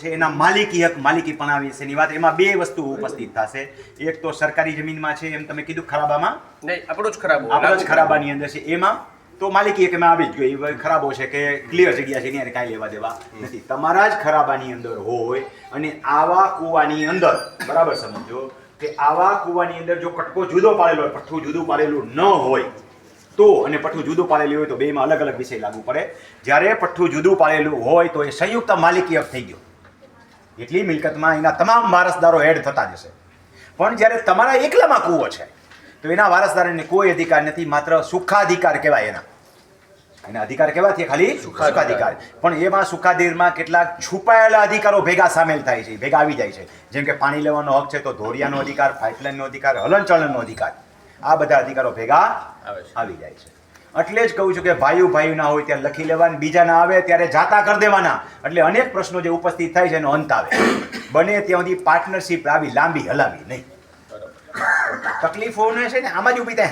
પછી એના માલિકી હક માલિકીપણા વિશેની વાત એમાં બે વસ્તુ ઉપસ્થિત થશે. એક તો સરકારી જમીનમાં છે એમ તમે કીધું ખરાબામાં. નહીં આપણો જ ખરાબ. આપણો જ ખરાબાની અંદર છે. એમાં તો માલિકી હક એમાં આવી જ ગયો. એ ખરાબો છે કે ક્લિયર જગ્યા છે એની કાંઈ લેવા દેવા નથી. તમારા જ ખરાબાની અંદર હોય અને આવા કૂવાની અંદર બરાબર સમજો કે આવા કૂવાની અંદર જો કટકો જુદો પાડેલો હોય પઠ્ઠું જુદું પાડેલું ન હોય તો અને પઠ્ઠું જુદું પાડેલું હોય તો બેમાં અલગ અલગ વિષય લાગુ પડે. જ્યારે પઠ્ઠું જુદું પાડેલું હોય તો એ સંયુક્ત માલિકી હક થઈ ગયો. એટલી મિલકતમાં એના તમામ વારસદારો એડ થતા જશે. પણ જ્યારે તમારા એકલામાં કૂવો છે તો એના વારસદારોને કોઈ અધિકાર નથી માત્ર સુખાધિકાર કહેવાય એના. એના અધિકાર કહેવાય ખાલી? સુખાધિકાર. પણ એમાં સુખાધિકારમાં કેટલાક છુપાયેલા અધિકારો ભેગા સામેલ થાય છે ભેગા આવી જાય છે. જેમ કે પાણી લેવાનો હક છે તો ધોરિયાનો અધિકાર પાઇપલાઇનનો અધિકાર હલનચલનનો અધિકાર. આ બધા અધિકારો ભેગા આવી જાય છે. એટલે જ કહું છું કે ભાઈઓ ભાઈઓ ના હોય ત્યારે લખી લેવાના બીજા ના આવે ત્યારે જાતા કરી દેવાના. એટલે અનેક પ્રશ્નો જે ઉપસ્થિત થાય છે એનો અંત આવે. બને ત્યાં સુધી પાર્ટનરશિપ આવી લાંબી હલાવી નહીં. તકલીફો તકલીફોને છે ને આમાં જ ઊભી થાય.